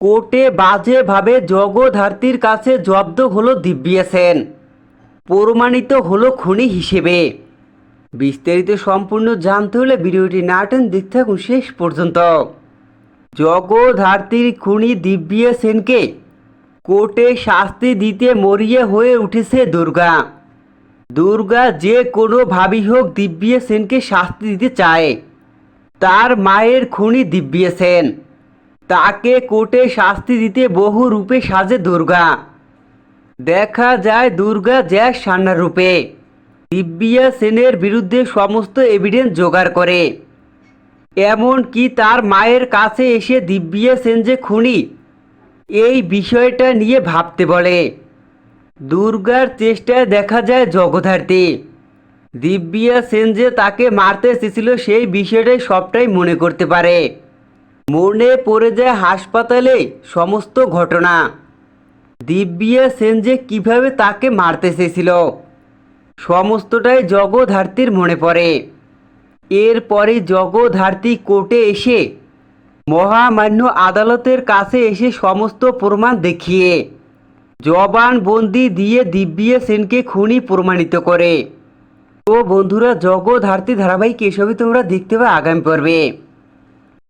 কোর্টে বাজেভাবে জগধার্তীর কাছে জব্দ হলো দিব্যা সেন। প্রমাণিত হলো খুনি হিসেবে। বিস্তারিত সম্পূর্ণ জানতে হলে ভিডিওটি না টেন দেখতে থাকুন শেষ পর্যন্ত। জগধার্তীর খুনি দিব্যা সেনকে কোর্টে শাস্তি দিতে মরিয়ে হয়ে উঠেছে দুর্গা। দুর্গা যে কোনো কোনোভাবেই হোক দিব্যা সেনকে শাস্তি দিতে চায়। তার মায়ের খুনি দিব্যা সেন। তাকে কোর্টে শাস্তি দিতে বহু রূপে সাজে দুর্গা। দেখা যায় দুর্গা জ্যাক সান্নার রূপে। দিব্যা সেনের বিরুদ্ধে সমস্ত এভিডেন্স জোগাড় করে। এমনকি তার মায়ের কাছে এসে দিব্যা সেন যে খুনি, এই বিষয়টা নিয়ে ভাবতে বলে। দুর্গার চেষ্টায় দেখা যায় জগধার্থী দিব্যা সেন যে তাকে মারতে এসেছিল সেই বিষয়টাই সবটাই মনে করতে পারে। মনে পড়ে যায় হাসপাতালে সমস্ত ঘটনা। দিব্যা সেন যে কীভাবে তাকে মারতে চেয়েছিল, সমস্তটাই জগধার্তীর মনে পড়ে। এরপরে জগধার্তী কোর্টে এসে মহামান্য আদালতের কাছে এসে সমস্ত প্রমাণ দেখিয়ে জবানবন্দি দিয়ে দিব্যা সেনকে খুনি প্রমাণিত করে। তো বন্ধুরা জগধার্তী ধারাবাহিক এসবই তোমরা দেখতে পাবে আগামী পর্বে।